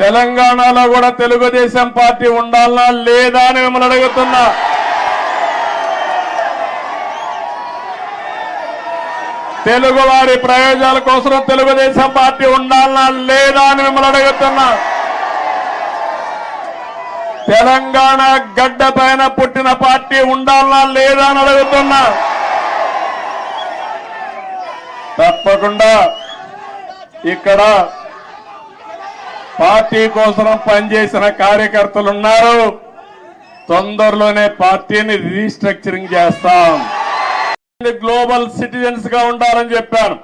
తెలంగాణలో కూడా తెలుగుదేశం పార్టీ ఉండాలనా లేదా అని మిమ్మల్ని అడుగుతున్నా. తెలుగు వారి ప్రయోజనాల కోసం తెలుగుదేశం పార్టీ ఉండాలనా లేదా అని మిమ్మల్ని అడుగుతున్నా. తెలంగాణ గడ్డ పైన పుట్టిన పార్టీ ఉండాలనా లేదా అని అడుగుతున్నా. తప్పకుండా ఇక్కడ పార్టీ కోసం పనిచేసిన కార్యకర్తలు ఉన్నారు. తొందరలోనే పార్టీని రీస్ట్రక్చరింగ్ చేస్తాం. గ్లోబల్ సిటిజన్స్గా ఉండాలని చెప్పాను.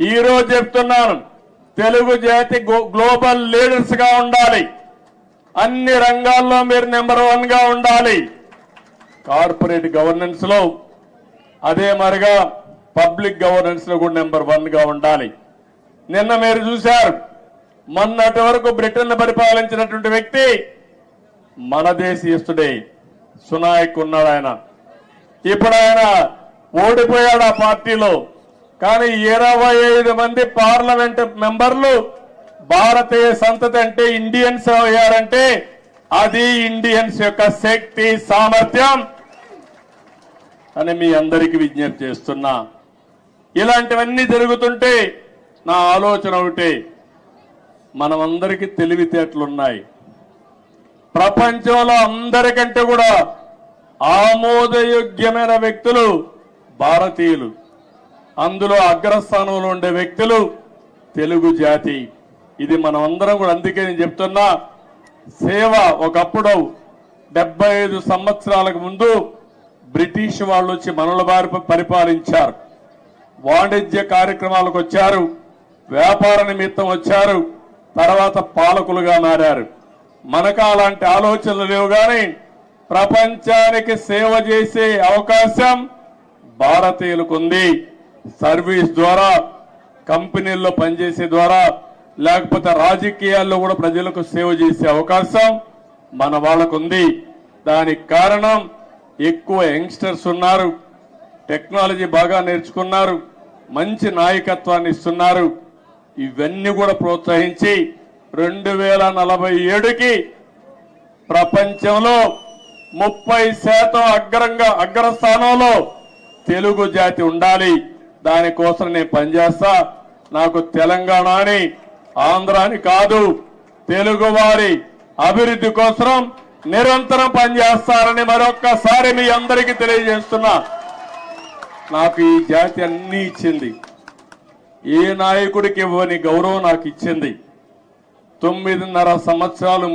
ఈ రోజు చెప్తున్నాను తెలుగు జాతి గో- గ్లోబల్ లీడర్స్గా ఉండాలి. అన్ని రంగాల్లో మీరు నెంబర్ వన్గా ఉండాలి. కార్పొరేట్ గవర్నెన్స్లో అదే మరిగా పబ్లిక్ గవర్నెన్స్లో కూడా నెంబర్ వన్గా ఉండాలి. నిన్న మీరు చూశారు మొన్నటి వరకు బ్రిటన్ పరిపాలించినటువంటి వ్యక్తి మన దేశీయుస్తుడే సునాయక్ ఉన్నాడు ఆయన. ఇప్పుడు ఆయన ఓడిపోయాడు ఆ పార్టీలో. కానీ ఇరవై ఐదు మంది పార్లమెంట్ మెంబర్లు భారతీయ సంతతి అంటే ఇండియన్స్ అయ్యారంటే అది ఇండియన్స్ యొక్క శక్తి సామర్థ్యం అని మీ అందరికీ విజ్ఞప్తి చేస్తున్నా. ఇలాంటివన్నీ జరుగుతుంటే నా ఆలోచన ఒకటే. మనమందరికీ తెలివితేటలున్నాయి. ప్రపంచంలో అందరికంటే కూడా ఆమోదయోగ్యమైన వ్యక్తులు భారతీయులు. అందులో అగ్రస్థానంలో ఉండే వ్యక్తులు తెలుగు జాతి. ఇది మనం అందరం కూడా అందుకే నేను చెప్తున్నా సేవ ఒకప్పుడు డెబ్బై ఐదు సంవత్సరాలకు ముందు బ్రిటిష్ వాళ్ళు వచ్చి మనల బారి పరిపాలించారు. వాణిజ్య కార్యక్రమాలకు వచ్చారు. వ్యాపార నిమిత్తం వచ్చారు. తర్వాత పాలకులుగా మారారు. మనకు అలాంటి ఆలోచనలు లేవు కానీ ప్రపంచానికి సేవ చేసే అవకాశం భారతీయులకు ఉంది సర్వీస్ ద్వారా కంపెనీల్లో పనిచేసే ద్వారా లేకపోతే రాజకీయాల్లో కూడా ప్రజలకు సేవ చేసే అవకాశం మన వాళ్ళకు ఉంది దానికి కారణం ఎక్కువ యంగ్స్టర్స్ ఉన్నారు. టెక్నాలజీ బాగా నేర్చుకున్నారు. మంచి నాయకత్వాన్ని ఇస్తున్నారు. ఇవన్నీ కూడా ప్రోత్సహించి రెండు వేల నలభై ఏడుకి ప్రపంచంలో ముప్పై శాతం అగ్రంగా అగ్రస్థానంలో తెలుగు జాతి ఉండాలి. దానికోసం నేను పనిచేస్తా. నాకు తెలంగాణ అని ఆంధ్ర అని కాదు తెలుగు వారి అభివృద్ధి కోసం నిరంతరం పనిచేస్తారని మరొక్కసారి మీ అందరికీ తెలియజేస్తున్నా. నాకు ఈ జాతి అన్ని ఇచ్చింది. ఏ నాయకుడికి ఇవ్వని గౌరవం నాకు ఇచ్చింది? తొమ్మిదిన్నర సంవత్సరాలు